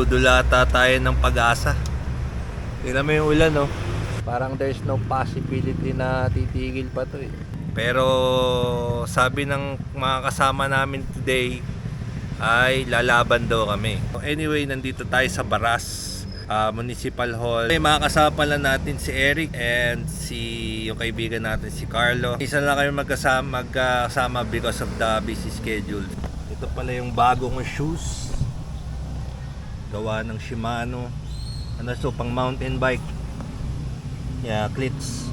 Nabudulata tayo ng pag-asa. Tingnan mo yung ulan, no? Parang there's no possibility na titigil pa to eh. Pero sabi ng mga kasama namin today ay lalaban daw kami. Anyway, nandito tayo sa Baras ah, Municipal Hall. May mga kasama pala natin si Eric and si yung kaibigan natin si Carlo. Isa lang kami magkasama, magkasama because of the busy schedule. Ito pala yung bagong shoes. Gawa ng Shimano. Ano so, pang mountain bike. Yeah, cleats.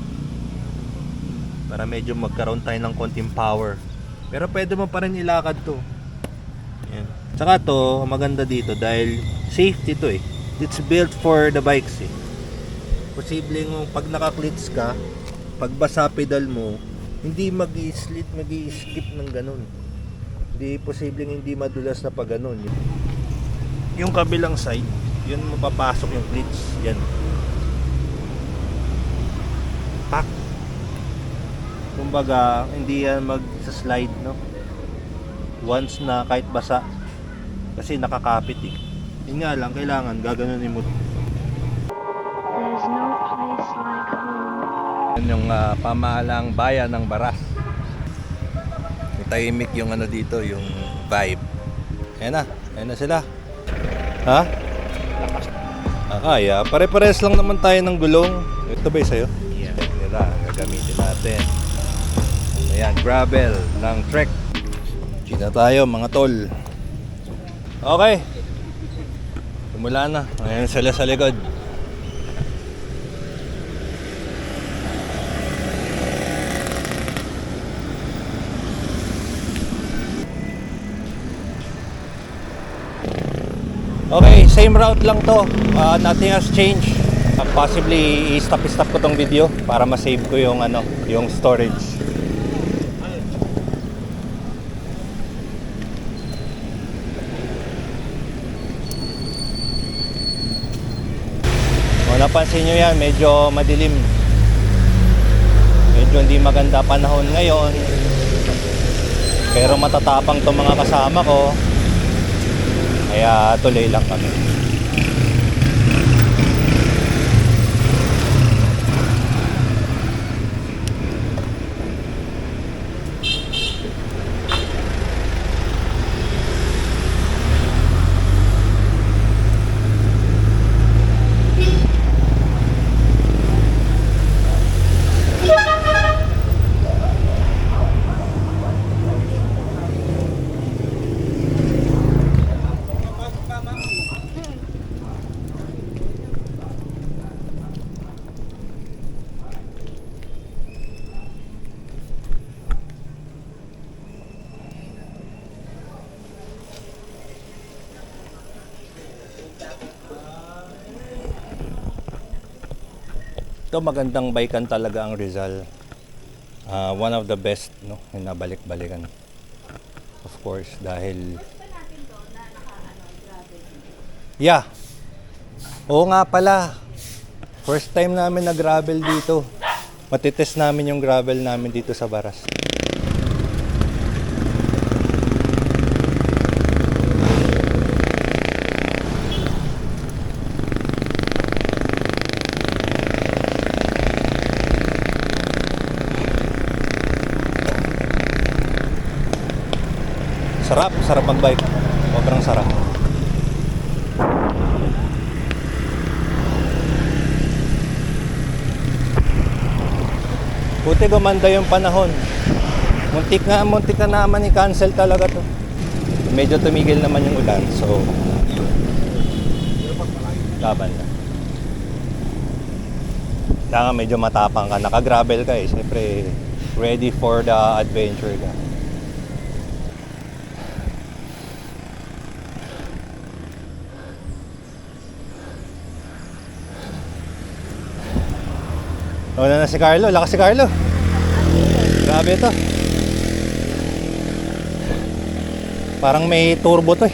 Para medyo magkaroon tayo ng konting power. Pero pwede mo pa rin ilakad to. Yan. Tsaka to, maganda dito dahil safety to eh. It's built for the bikes eh. Posibleng pag naka-cleats ka, pag basa pedal mo, hindi mag-slip, mag-skip ng ganun. Hindi posibleng hindi madulas na pag ganun. Yung kabilang side, yun mapapasok yung cleats. Yan. Pak. Kumbaga, hindi yan mag-slide, no? Once na kahit basa. Kasi nakakapit eh. Yun nga lang, kailangan gaganunin mo. There's no place like home. Yan yung ah, pamahalang bayan ng Baras. Tahimik yung ano dito, yung vibe. Ayan na, ayan na sila. Ha? Akaya, pare-pares lang naman tayo ng gulong. Ito ba sa'yo? Yeah. Na, gagamitin natin. Ayan, gravel ng trek. Gina tayo mga tol. Okay. Simula na. Ayan sila sa likod. Okay, same route lang to. Uh, nothing has changed. Uh, possibly i-stop-stop ko tong video para ma-save ko yung ano, yung storage. Kung napansin nyo yan, medyo madilim. Medyo hindi maganda panahon ngayon. Pero matatapang to mga kasama ko. Kaya tuloy lang kami. Ito magandang baikan talaga ang Rizal. Ah, one of the best no, na nabalik-balikan. Of course, dahil Yeah. Oo nga pala. First time namin na gravel dito. Matitest namin yung gravel namin dito sa Baras. Sarap, mag-bike. Sobrang sarap. Buti gumanda yung panahon. Muntik nga, muntik na naman i-cancel talaga to. Medyo tumigil naman yung ulan, so laban na. Kaya medyo matapang ka, naka-gravel ka eh. Siyempre, ready for the adventure ka. Una na si Carlo. Lakas si Carlo. Grabe ito. Parang may turbo to eh.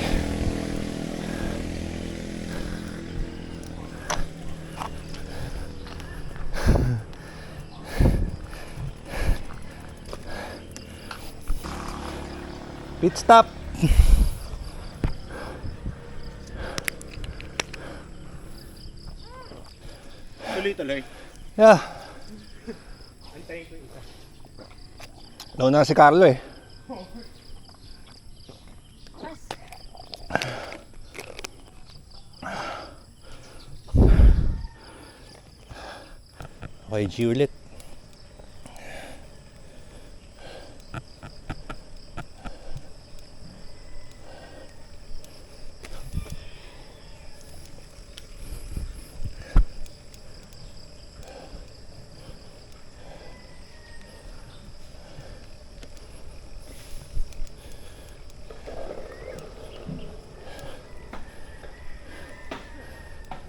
Pit stop. Tuloy-tuloy. Yeah. Nauna na si Carlo eh. Okay, G ulit.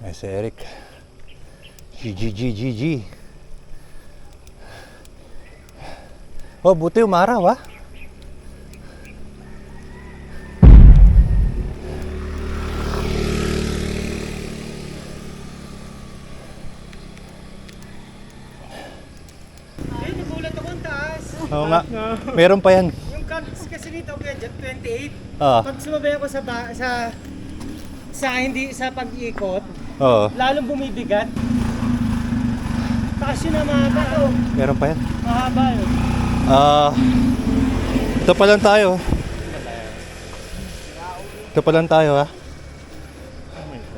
Nice, Eric. GG, GG, GG. Oh, buti umaraw ah. Oo nga. Meron pa yan. Yung cards kasi nito, dyan, 28. Ah, Pag sumabay ako sa, ba- sa, sa hindi, sa pag-ikot, oo. lalong bumibigat. Taas yun ang mahaba. Oh. Meron pa yan. Mahaba yun. Ah, ito pa lang tayo. Ito pa lang tayo ha.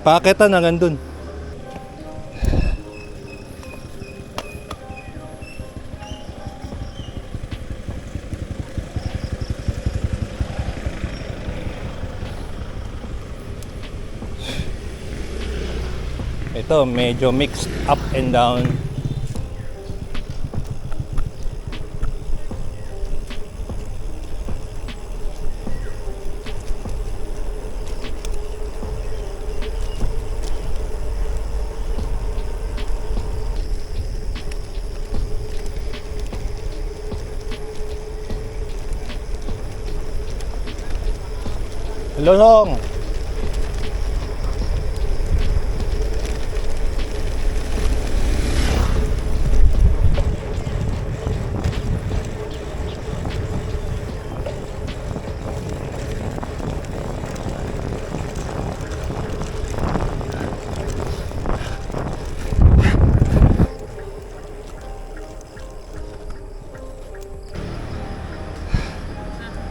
Paketan hanggang dun. Ito medyo mixed up and down. Lolong.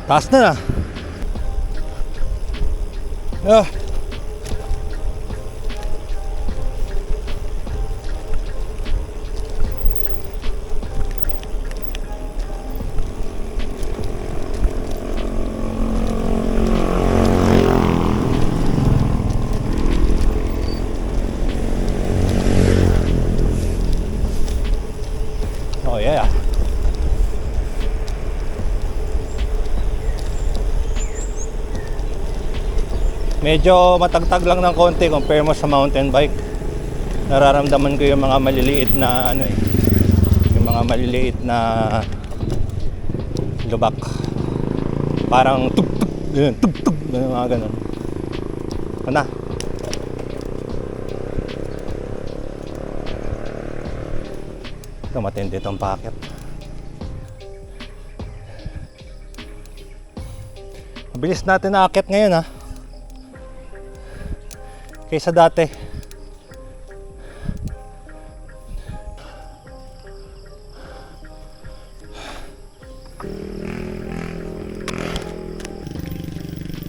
Taas na na. Ah. Medyo matagtag lang ng konti compare mo sa mountain bike. Nararamdaman ko yung mga maliliit na ano eh. Yung mga maliliit na lubak. Parang tug tug, yun, tug tug, mga ganun. Ano? Ito matindi itong packet. Mabilis natin naakit ngayon ha. Kaysa dati.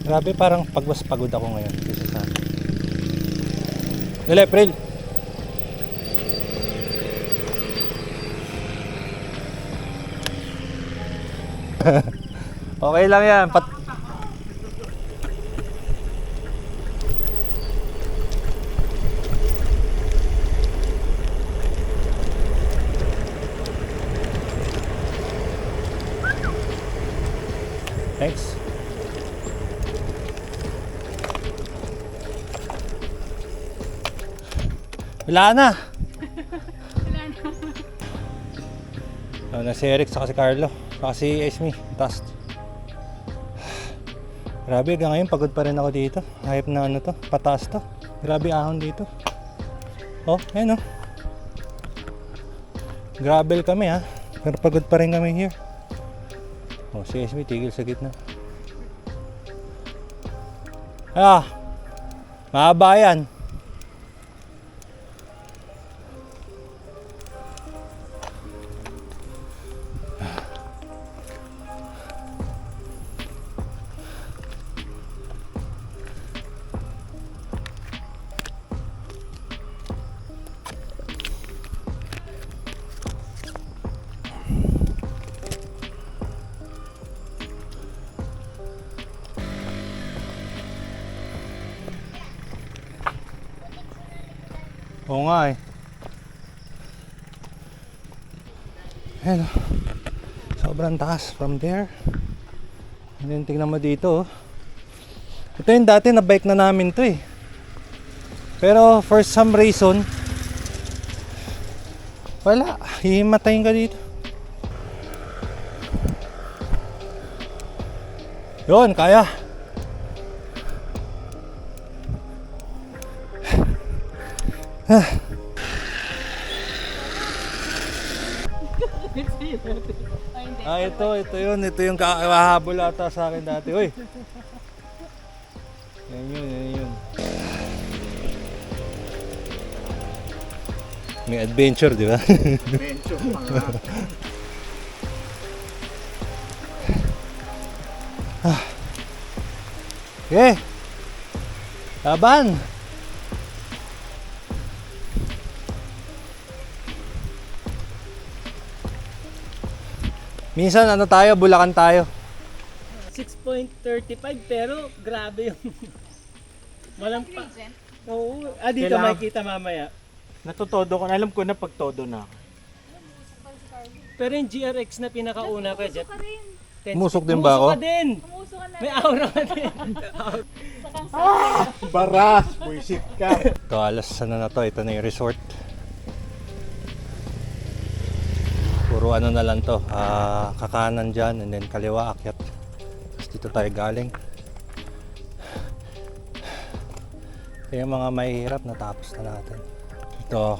Grabe parang pagwas pagod ako ngayon kaysa sa Nila April. okay lang yan. Pat Thanks. Wala na. Wala na. si Eric, saka si Carlo, saka si Esme, taas. Grabe, hanggang ngayon pagod pa rin ako dito. Hayop na ano to, pataas to. Grabe ahon dito. Oh, ayun oh. Gravel kami ha. Pero pagod pa rin kami here. Oh, si Esme tigil sa gitna. Ah, mahaba yan. Sobrang taas from there. And then tingnan mo dito oh. Ito yung dati na bike na namin to eh. Pero for some reason, wala. Hihimatayin ka dito. Yun, kaya. Ah, ito, ito yun. Ito yung kakahabol ata sa akin dati. Uy! Yan yun, yan yun. May adventure, di ba? Medyo pa nga. Okay. Laban. Minsan ano tayo, bulakan tayo. 6.35 pero grabe yung walang pa. Oo, ah dito Kailangan- makikita mamaya. Natutodo ko. na. Alam ko na pagtodo na. ako. Pero yung GRX na pinakauna ka, Jet. Musok din ba ako? Musok ka din. May aura ka din. Baras! Buisit ka! Ito, alas ano na to, ito na yung resort. Puro ano na lang to, ah, kakanan dyan and then kaliwa akyat. Tapos dito tayo galing. Ito yung mga mahihirap natapos na natin. Ito.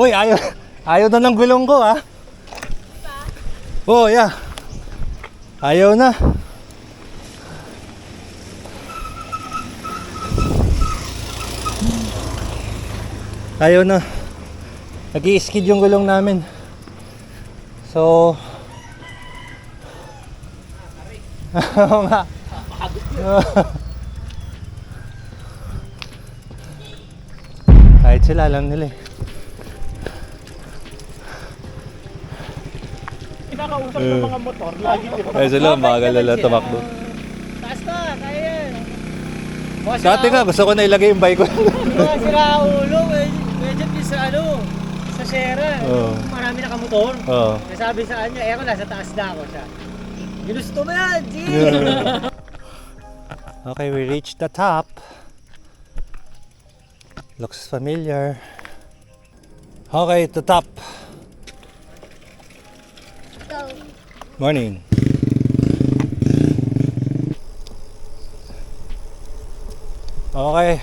Uy, ayaw, ayaw na ng gulong ko ah. Oh, yeah. Ayaw na. Ayaw na. nag skid yung gulong namin. So, Oo nga. Kahit sila alam nila eh. Kinakausap ng mga motor. Lagi di ba? Ay sila, magal na lang tumakbo. Taas pa, kaya yan. Dati nga, gusto ko na ilagay yung bike ko. Mga sira ulo, med- medyo sa ano, sa Sierra. Oo. Marami nakamotor. Oo. Kaya sabi sa kanya, eh ako nasa taas na ako siya. Ginusto mo yan, G! Okay, we reached the top. Looks familiar. Okay, the top. Morning. Okay.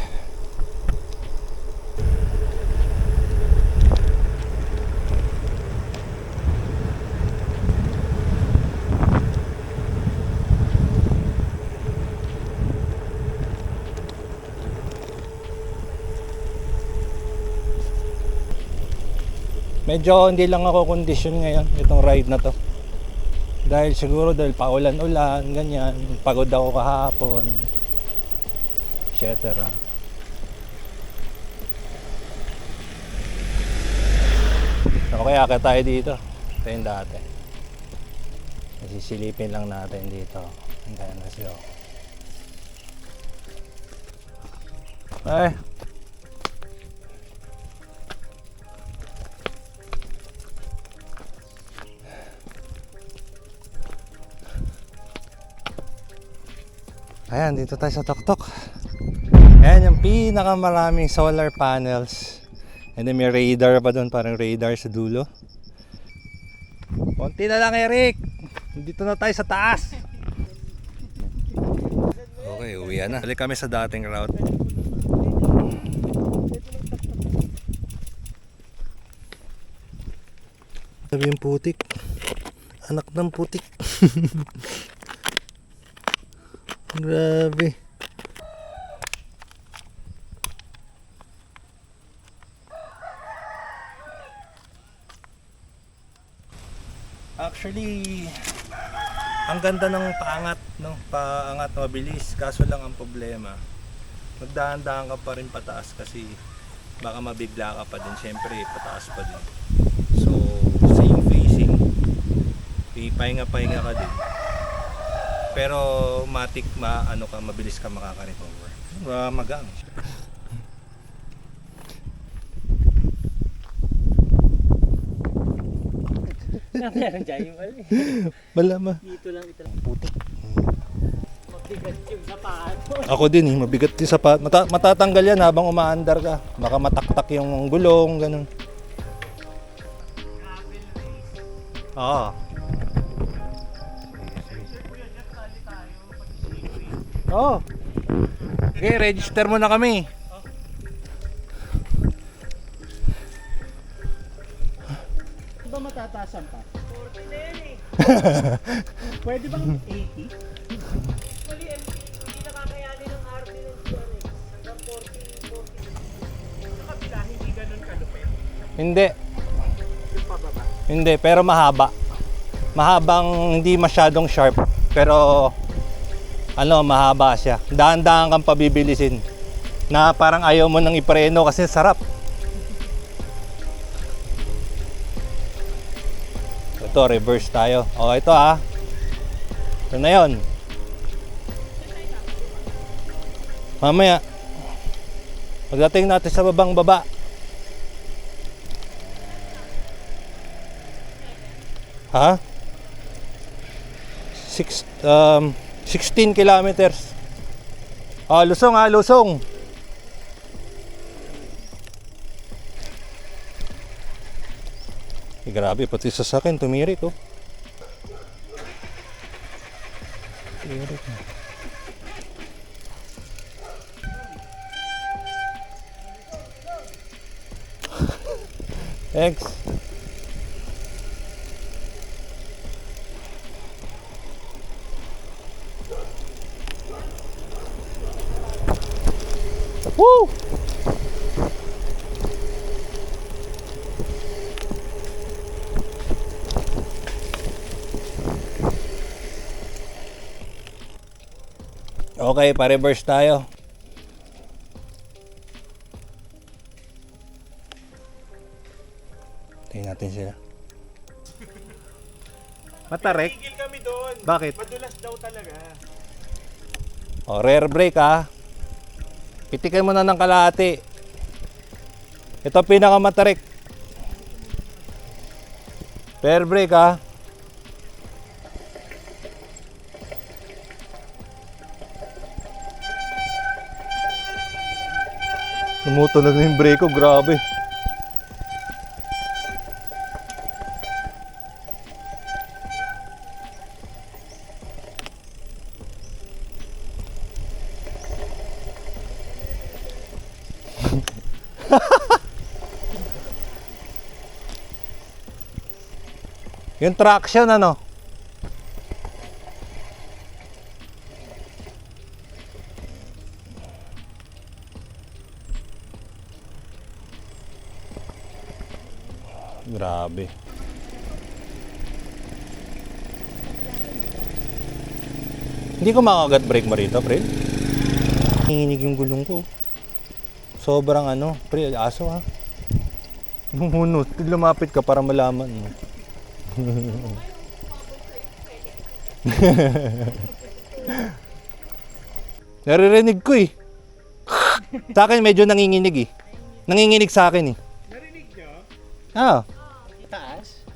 Medyo hindi lang ako kondisyon ngayon itong ride na to. Dahil siguro dahil paulan-ulan, ganyan, pagod ako kahapon, etc. Okay, akit tayo dito. Ito yung dati. Nasisilipin lang natin dito. Then, let's go. Ay, Ayan, dito tayo sa Toktok. Ayan yung pinakamaraming solar panels. And then may radar pa doon, parang radar sa dulo. Konti na lang Eric. Dito na tayo sa taas. Okay, uwi na. Balik kami sa dating route. Sabi yung putik. Anak ng putik. Grabe. Actually, ang ganda ng paangat, no? Paangat mabilis. Kaso lang ang problema, magdahan-dahan ka pa rin pataas kasi baka mabigla ka pa din. Siyempre, pataas pa din. So, same facing. Pahinga-pahinga ka din. Pero matik ma ano ka mabilis ka makaka-recover. Uh, magang. Na meron dyan yung ano eh. Wala ma. Dito lang ito lang. Putik. Mabigat yung sapato. Ako din eh, mabigat yung sapat. Mata- matatanggal yan habang umaandar ka. Baka mataktak yung gulong, ganun. Oo. Oo. Okay, register mo na kami. Di ba matatasan pa? 40 na yan eh. Pwede bang 80? Mali, hindi nakakayanin ng RP ng CRX. Hanggang 40, 40. Sa kabila, hindi ganun kalupit. Hindi. Yung pababa. Hindi, pero mahaba. Mahabang hindi masyadong sharp, pero ano, mahaba siya. Dahan-dahan kang pabibilisin. Na parang ayaw mo nang ipreno kasi sarap. Ito, reverse tayo. O, ito ah. Ito na yun. Mamaya. Pagdating natin sa babang baba, Ha? Six, um, 16 kilometers. Ah, Lusong ha, Lusong. Eh, grabe, pati sa sakin, tumirik oh. Tumirik. Thanks. Okay, pa-reverse tayo. Tingnan natin sila. Matarek? Tigil kami doon. Bakit? Madulas daw talaga. O, rear brake ha. Pitikin mo na ng kalahati. Ito ang pinakamatarik. Rear brake ha. Tumutunog na yung brake ko, grabe. Yung traction ano? Grabe. Hindi ko makagat brake mo rito, pre. Nanginginig yung gulong ko. Sobrang ano, pre, aso ha. Humunot, lumapit ka para malaman. mo. Naririnig ko eh. Sa akin medyo nanginginig eh. Nanginginig sa akin eh. Narinig nyo? Ah, Taas?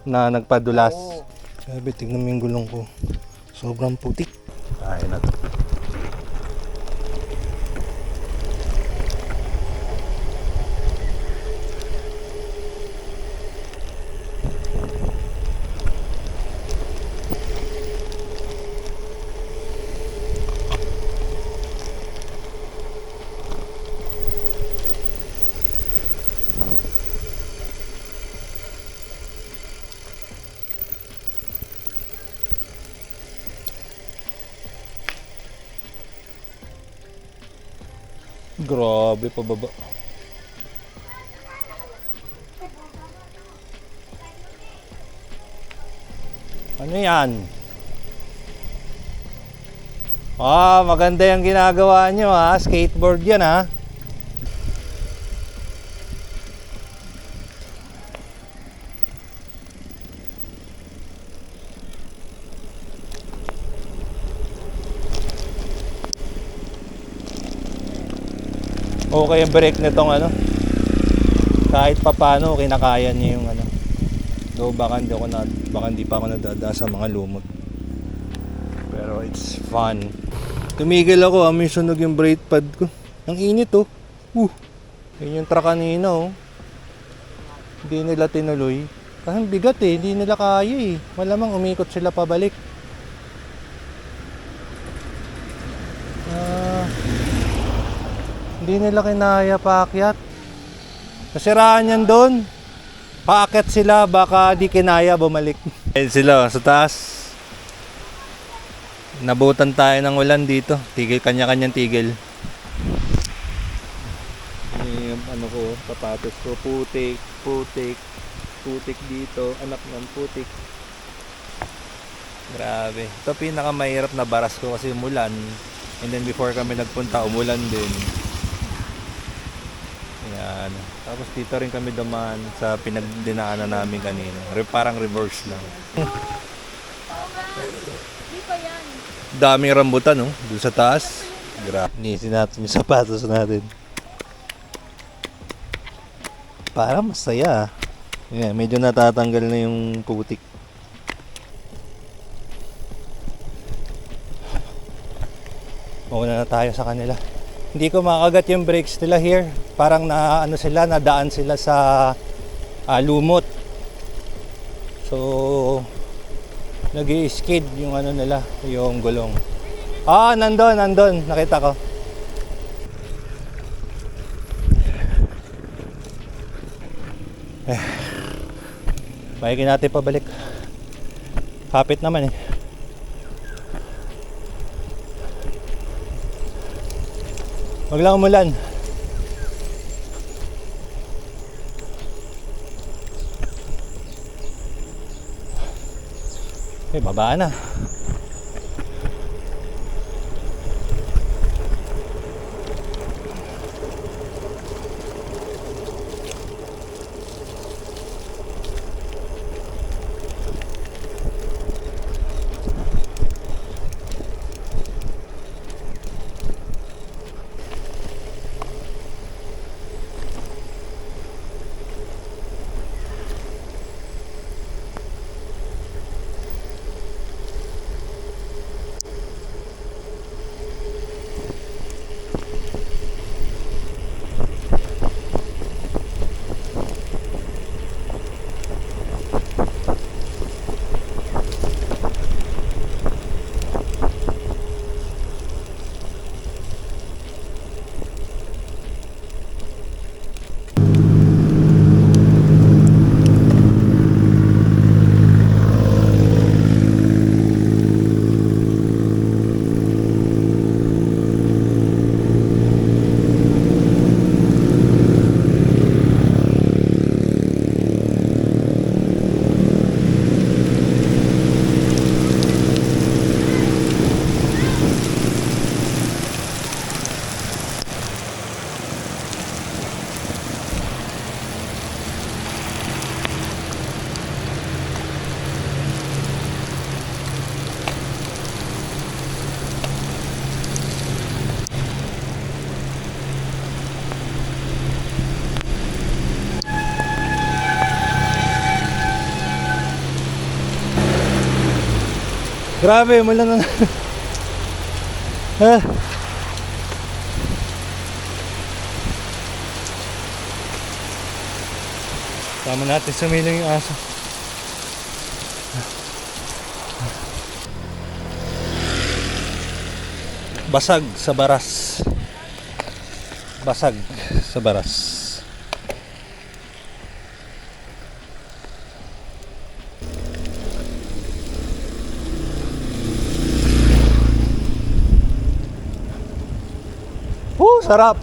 Na nagpadulas. Oo. Sabi, tignan mo yung gulong ko. Sobrang putik. Ay na Grabe, pababa. Ano yan? Ah, maganda yung ginagawa nyo ha. Skateboard yan ha. Ah. Okay yung brake nitong ano. Kahit papano kinakaya niya yung ano. Though baka hindi ako na, baka hindi pa ako nadada sa mga lumot. Pero it's fun. Tumigil ako, amoy sunog yung brake pad ko. Ang init oh. Uh. Yun yung truck kanina oh. Hindi nila tinuloy. Kasi ang bigat eh, hindi nila kaya eh. Malamang umikot sila pabalik. Hindi nila kinaya paakyat. Nasiraan yan doon. Paakyat sila, baka di kinaya bumalik. Ayun sila, sa taas. Nabutan tayo ng ulan dito. Tigil, kanya-kanyang tigil. Yung ano ko, sapatos ko. Putik, putik, putik dito. Anak ng putik. Grabe. Ito pinakamahirap na baras ko kasi umulan. And then before kami nagpunta, umulan din. Yan. Tapos dito rin kami dumaan sa pinagdinaanan namin kanina. Re- Parang reverse lang. Daming rambutan, no? Doon sa taas. Grabe. Nisin natin yung sapatos natin. Parang masaya. ah. Yeah, medyo natatanggal na yung putik. Mauna na tayo sa kanila. Hindi ko makagat yung brakes nila here. Parang na ano sila, nadaan sila sa ah, lumot. So nag skid yung ano nila, yung gulong. Ah, nandun, nandun. Nakita ko. Eh, Bayakin natin pabalik. Hapit naman eh. Wag lang umulan. Eh, baba na. Grabe, mula na. ah. Tama natin sumilang yung aso. Basag sa baras. Basag sa baras. शराब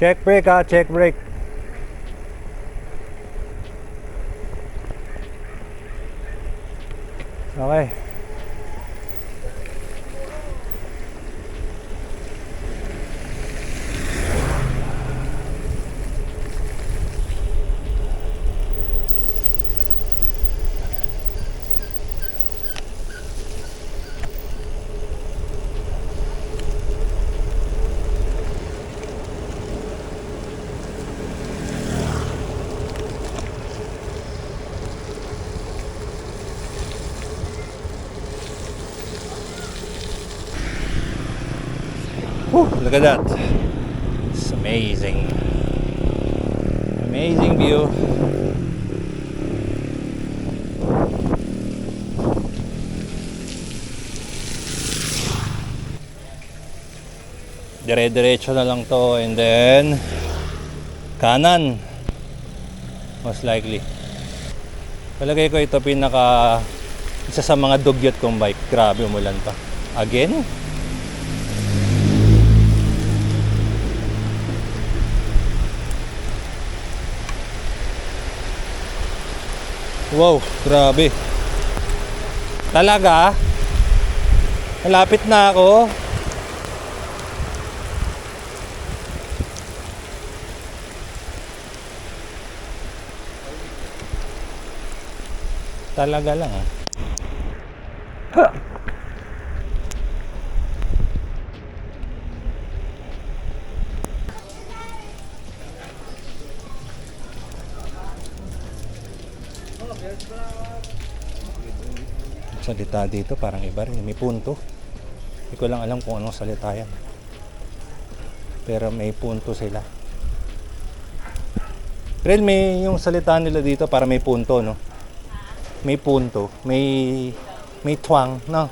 check brake ah check brake Whew, look at that. It's amazing. Amazing view. Dire-diretso na lang to and then kanan most likely. Palagay ko ito pinaka isa sa mga dugyot kong bike. Grabe umulan pa. Again? Wow, grabe. Talaga? Malapit na ako. Talaga lang ah. Salita dito parang iba rin. May punto. Hindi ko lang alam kung anong salita yan. Pero may punto sila. Pero may yung salita nila dito para may punto, no? May punto. May may twang, no?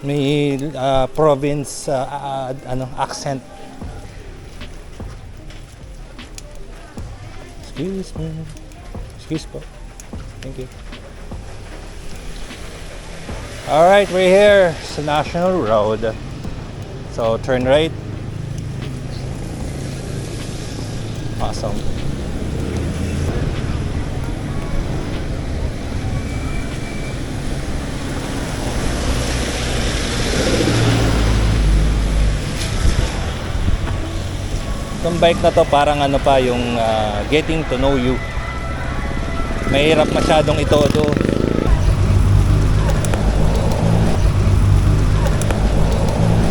May ah, province ah, ah, ano accent. Excuse me. Excuse po. Thank you. Alright, we're here sa National Road. So, turn right. Awesome. Itong bike na to parang ano pa yung ah, getting to know you. Mahirap masyadong ito-ito.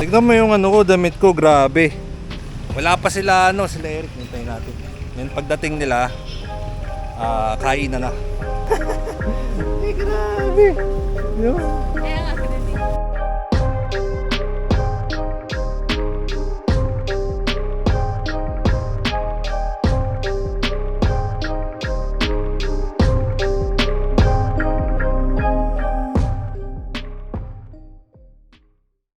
Tignan mo yung ano ko, damit ko, grabe. Wala pa sila ano, sila Eric, hintayin natin. Then pagdating nila, ah kain na na. Ay, grabe. Yo.